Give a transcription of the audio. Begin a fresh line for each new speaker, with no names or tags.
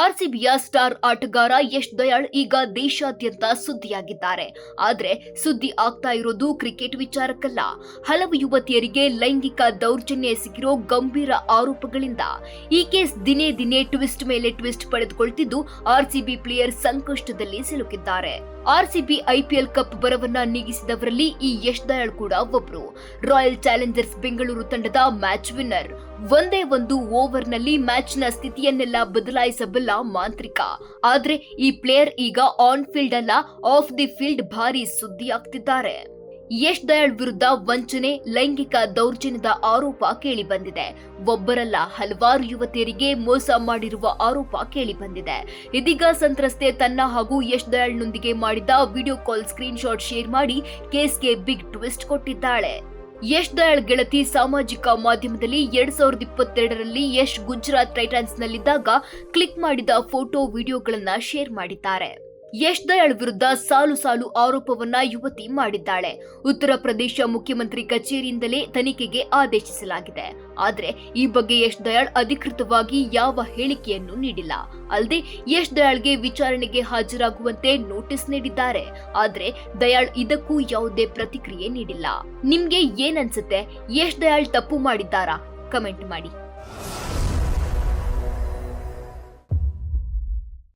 ಆರ್ಸಿಬಿಯ star ಆಟಗಾರ ಯಶ್ ದಯಾಳ್ ಈಗ ದೇಶಾದ್ಯಂತ ಸುದ್ದಿಯಾಗಿದ್ದಾರೆ. ಆದರೆ ಸುದ್ದಿ ಆಗ್ತಾ ಇರೋದು ಕ್ರಿಕೆಟ್ ವಿಚಾರಕ್ಕಲ್ಲ. ಹಲವು ಯುವತಿಯರಿಗೆ ಲೈಂಗಿಕ ದೌರ್ಜನ್ಯ ಎಸಗಿರೋ ಗಂಭೀರ ಆರೋಪಗಳಿಂದ ಈ ಕೇಸ್ ದಿನೇ ದಿನೇ ಟ್ವಿಸ್ಟ್ ಮೇಲೆ ಟ್ವಿಸ್ಟ್ ಪಡೆದುಕೊಳ್ತಿದ್ದು ಆರ್ಸಿಬಿ ಪ್ಲೇಯರ್ ಸಂಕಷ್ಟದಲ್ಲಿ ಸಿಲುಕಿದ್ದಾರೆ. ಆರ್ಸಿಬಿ ಐಪಿಎಲ್ ಕಪ್ ಬರವನ್ನ ನೀಗಿಸಿದವರಲ್ಲಿ ಈ ಯಶ್ ದಯಾಳ್ ಕೂಡ ಒಬ್ಬರು ರಾಯಲ್ ಚಾಲೆಂಜರ್ಸ್ ಬೆಂಗಳೂರು ತಂಡದ ಮ್ಯಾಚ್ ವಿನ್ನರ್. ಒಂದೇ ಒಂದು ಓವರ್ನಲ್ಲಿ ಮ್ಯಾಚ್ನ ಸ್ಥಿತಿಯನ್ನೆಲ್ಲ ಬದಲಾಯಿಸಬಲ್ಲ ಮಾಂತ್ರಿಕ. ಆದ್ರೆ ಈ ಪ್ಲೇಯರ್ ಈಗ ಆನ್ ಫೀಲ್ಡ್ ಅಲ್ಲ, ಆಫ್ ದಿ ಫೀಲ್ಡ್ ಭಾರಿ ಸುದ್ದಿ ಆಗ್ತಿದ್ದಾರೆ ಯಶ್ ದಯಾಳ್ ವಿರುದ್ಧ ವಂಚನೆ, ಲೈಂಗಿಕ ದೌರ್ಜನ್ಯದ ಆರೋಪ ಕೇಳಿ ಬಂದಿದೆ ಒಬ್ಬರಲ್ಲ ಹಲವಾರು ಯುವತಿಯರಿಗೆ ಮೋಸ ಮಾಡಿರುವ ಆರೋಪ ಕೇಳಿ ಬಂದಿದೆ ಇದೀಗ ಸಂತ್ರಸ್ತೆ ತನ್ನ ಹಾಗೂ ಯಶ್ ದಯಾಳ್ನೊಂದಿಗೆ ಮಾಡಿದ ವಿಡಿಯೋ ಕಾಲ್ ಸ್ಕ್ರೀನ್ಶಾಟ್ ಶೇರ್ ಮಾಡಿ ಕೇಸ್ಗೆ ಬಿಗ್ ಟ್ವಿಸ್ಟ್ ಕೊಟ್ಟಿದ್ದಾಳೆ. ಯಶ್ ದಯಾಳ್ ಗೆಳತಿ ಸಾಮಾಜಿಕ ಮಾಧ್ಯಮದಲ್ಲಿ ಎರಡ್ ಸಾವಿರದ ಇಪ್ಪತ್ತೆರಡರಲ್ಲಿ ಯಶ್ ಗುಜರಾತ್ ಟೈಟಾನ್ಸ್ನಲ್ಲಿದ್ದಾಗ ಕ್ಲಿಕ್ ಮಾಡಿದ ಫೋಟೋ, ವಿಡಿಯೋಗಳನ್ನು ಶೇರ್ ಮಾಡಿದ್ದಾರೆ. ಯಶ್ ದಯಾಳ್ ವಿರುದ್ಧ ಸಾಲು ಸಾಲು ಆರೋಪವನ್ನ ಯುವತಿ ಮಾಡಿದ್ದಾಳೆ. ಉತ್ತರ ಪ್ರದೇಶ ಮುಖ್ಯಮಂತ್ರಿ ಕಚೇರಿಯಿಂದಲೇ ತನಿಖೆಗೆ ಆದೇಶಿಸಲಾಗಿದೆ. ಆದರೆ ಈ ಬಗ್ಗೆ ಯಶ್ ದಯಾಳ್ ಅಧಿಕೃತವಾಗಿ ಯಾವ ಹೇಳಿಕೆಯನ್ನು ನೀಡಿಲ್ಲ. ಅಲ್ಲದೆ ಯಶ್ ದಯಾಳ್ಗೆ ವಿಚಾರಣೆಗೆ ಹಾಜರಾಗುವಂತೆ ನೋಟಿಸ್ ನೀಡಿದ್ದಾರೆ. ಆದರೆ ದಯಾಳ್ ಇದಕ್ಕೂ ಯಾವುದೇ ಪ್ರತಿಕ್ರಿಯೆ ನೀಡಿಲ್ಲ. ನಿಮ್ಗೆ ಏನನ್ಸುತ್ತೆ ಯಶ್ ದಯಾಳ್ ತಪ್ಪು ಮಾಡಿದ್ದಾರಾ? ಕಮೆಂಟ್ ಮಾಡಿ.